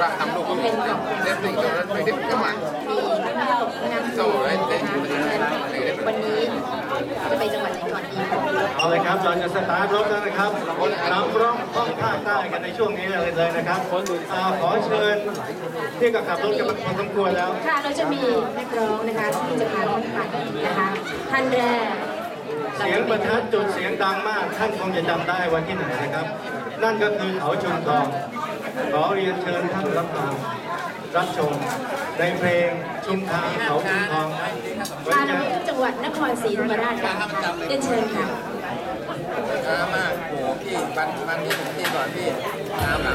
ว่าทำลูกเป็นกล่องเล่นสิ่งตัวนั้นไปที่จังหวัดมีนักเที่ยวนั่งอยู่นะคะวันนี้จะไปจังหวัดไหนก่อนดีเอาเลยครับเราจะสตาร์ทรถแล้วนะครับนำร่องท่องภาคใต้กันในช่วงนี้เลยเลยนะครับอ่าขอเชิญที่กับขับรถกันมาพอสมควรแล้ว ค่ะเราจะมีนักร้องนะคะที่จะพาท่านไปนะคะท่านแรกเสียงประทัดจุดเสียงดังมากท่านคงจะจำได้วันที่ไหนนะครับ นั่นก็คือเขาชุมทอง ขอเรียนเชิญท่านรับฟังรับชมในเพลงชุมทางเขาชุมทองครับพาเราไปที่จังหวัดนครศรีธรรมราชกันเรียนเชิญค่ะน้ำมากโอ้โหพี่วันวันที่ผมที่ก่อนพี่น้ำอะ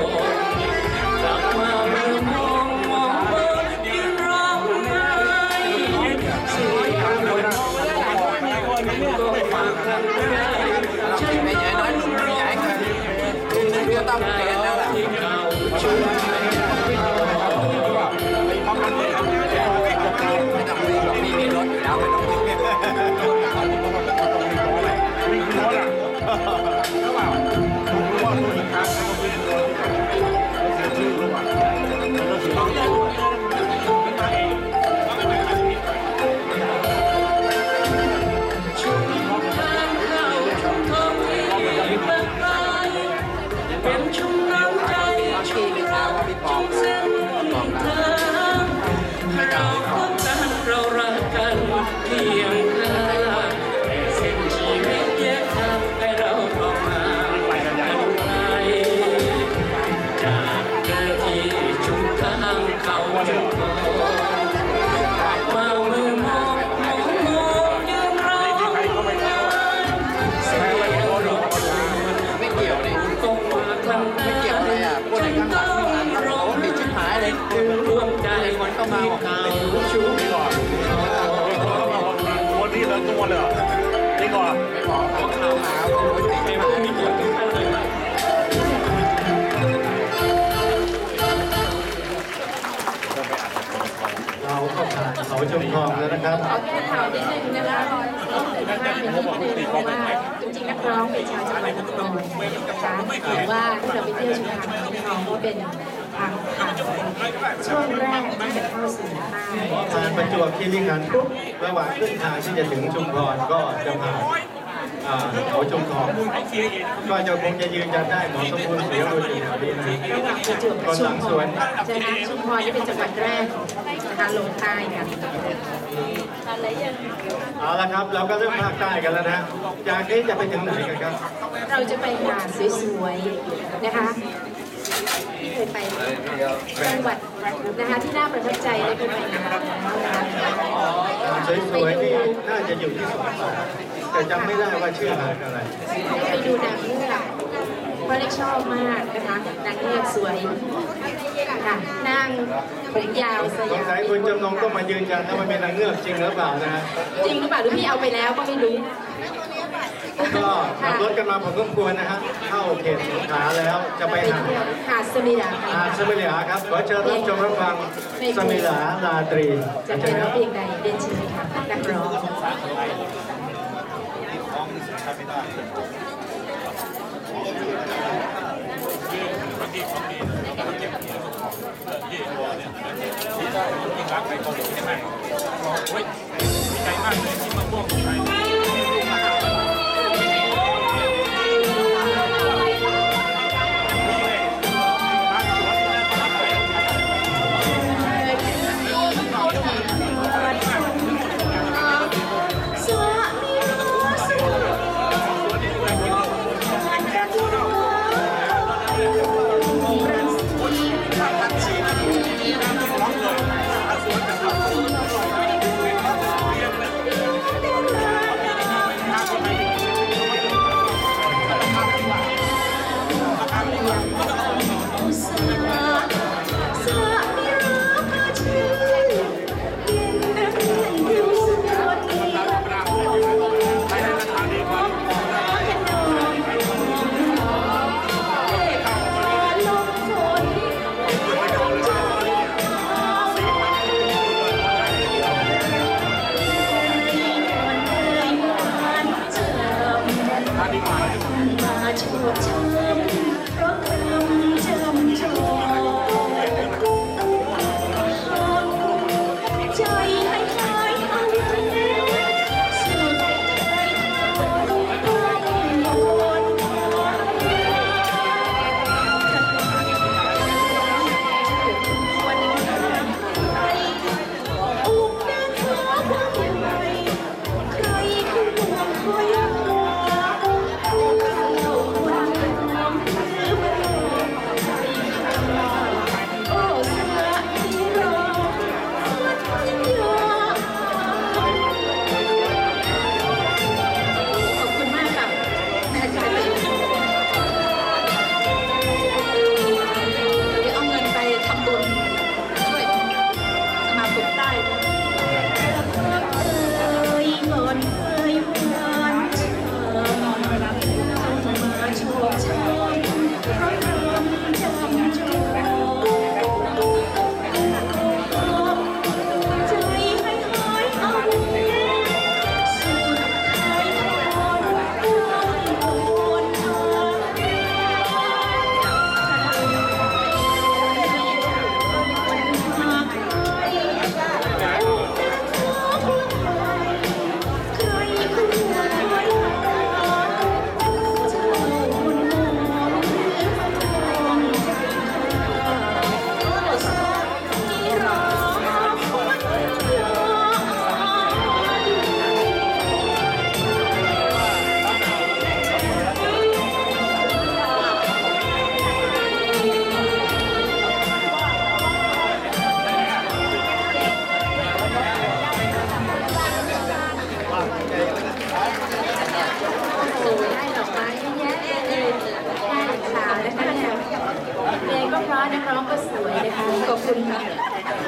ทอ นะครับขอแก้ข่าวนิดนึงนะคะนะคะเป็นที่นิดนึงว่าจริงๆนักร้องเป็นชาวจังหวัดนครนะคะแต่ว่าที่เราไปเที่ยวชุมทางชุมทองก็เป็นทางผ่านช่วงแรกที่จะเข้าสู่ใต้ผ่านประจวบคีรีขันธ์ปุ๊บระหว่างขึ้นทางที่จะถึงชุมพรก็จะผ่านเขาชุมทองก็จะคงจะยืนยันได้หมอสมบูรณ์เสียรุ่นอยู่แถวนี้นะระหว่างประจวบกับชุมพรใช่ไหมชุมพรนี่เป็นจังหวัดแรกของ นะคะลงใต้กันอะไรยังเอาละครับ เราก็เริ่มภาคใต้กันแล้วนะ จากนี้จะไปถึงไหนกันครับ เราจะไปหาดสวยๆนะคะที่เคยไปจังหวัดนะคะที่น่าประทับใจได้เคยไปมาแล้วนะคะสวยๆนี่น่าจะอยู่ที่สงขลาแต่จำไม่ได้ว่าชื่อหาดอะไรไปดูนางเงือกเพราะได้ชอบมากนะคะนางเงือกสวย ค่ะนางผมยาวสสงยาสัยคุณจำนงต้องมายืนยันนะว่าเป็นนางเงือกจริงหรือเปล่านะฮะจริงหรือเปล่าหรือพี่เอาไปแล้วก็ไม่รู้ ก็ขับรถกันมาผมก็ควรนะฮะเข้าเขตสงขลาแล้วจะไปหาหาดสมิลาหาดสมิลาครับขอเชิญรับชมรับฟังสมิลาลาตรีจะเชิเป็นญคร้อรังบเพลงใดเด่นชิญค่ะนักร้องยิ่ง รักในเกาหลีใช่ไหมเฮ้ยดีใจมากเลยที่มาร่วมใจ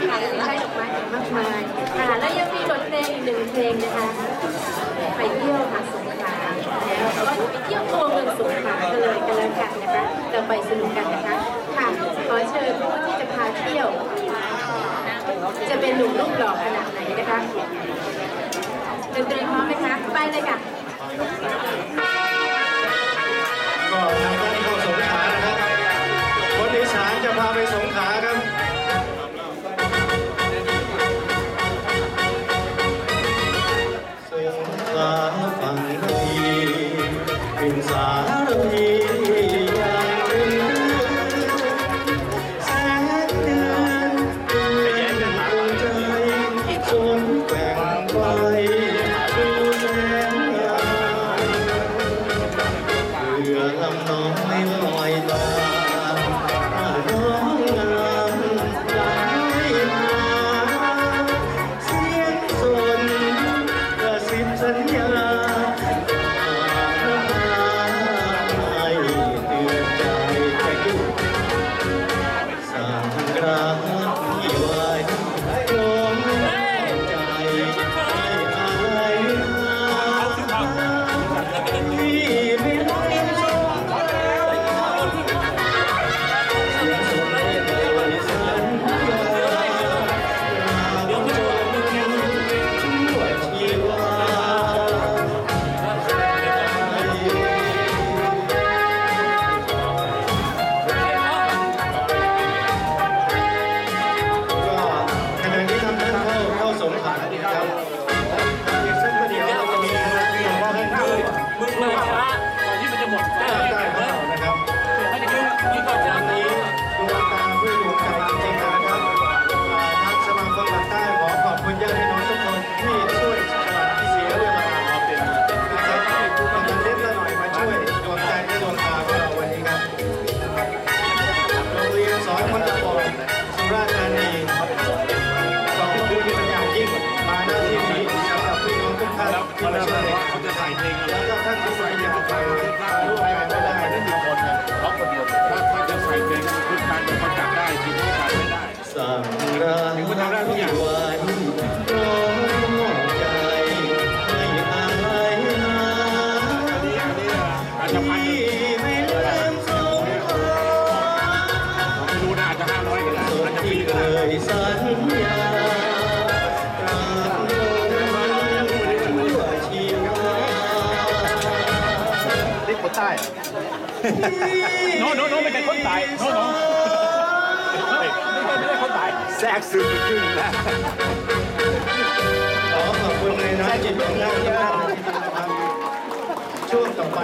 ค่ะได้ดอกไม้มากมายค่ะแล้วยังมีบทเพลงอีกหนึ่งเพลงนะคะไปเที่ยวหาสงขลาแล้วก็ไปเที่ยวตัวเมืองสงขลากันเลยกันแล้วกันนะคะเราไปสนุกกันนะคะค่ะขอเชิญผู้ที่จะพาเที่ยว จะเป็นหนุ่มรูปหล่อขนาดไหนนะคะดนตรีพร้อมไหมคะไปเลยค่ะ ขลา โน้โน้โน้ไม่ใช่คนตายโน้โน้ไม่ใช่ไม่ใช่คนตายแทรกซึมขึ้นนะขอขอบคุณในน้ำจิตของท่านทุกท่านนะครับช่วงต่อไป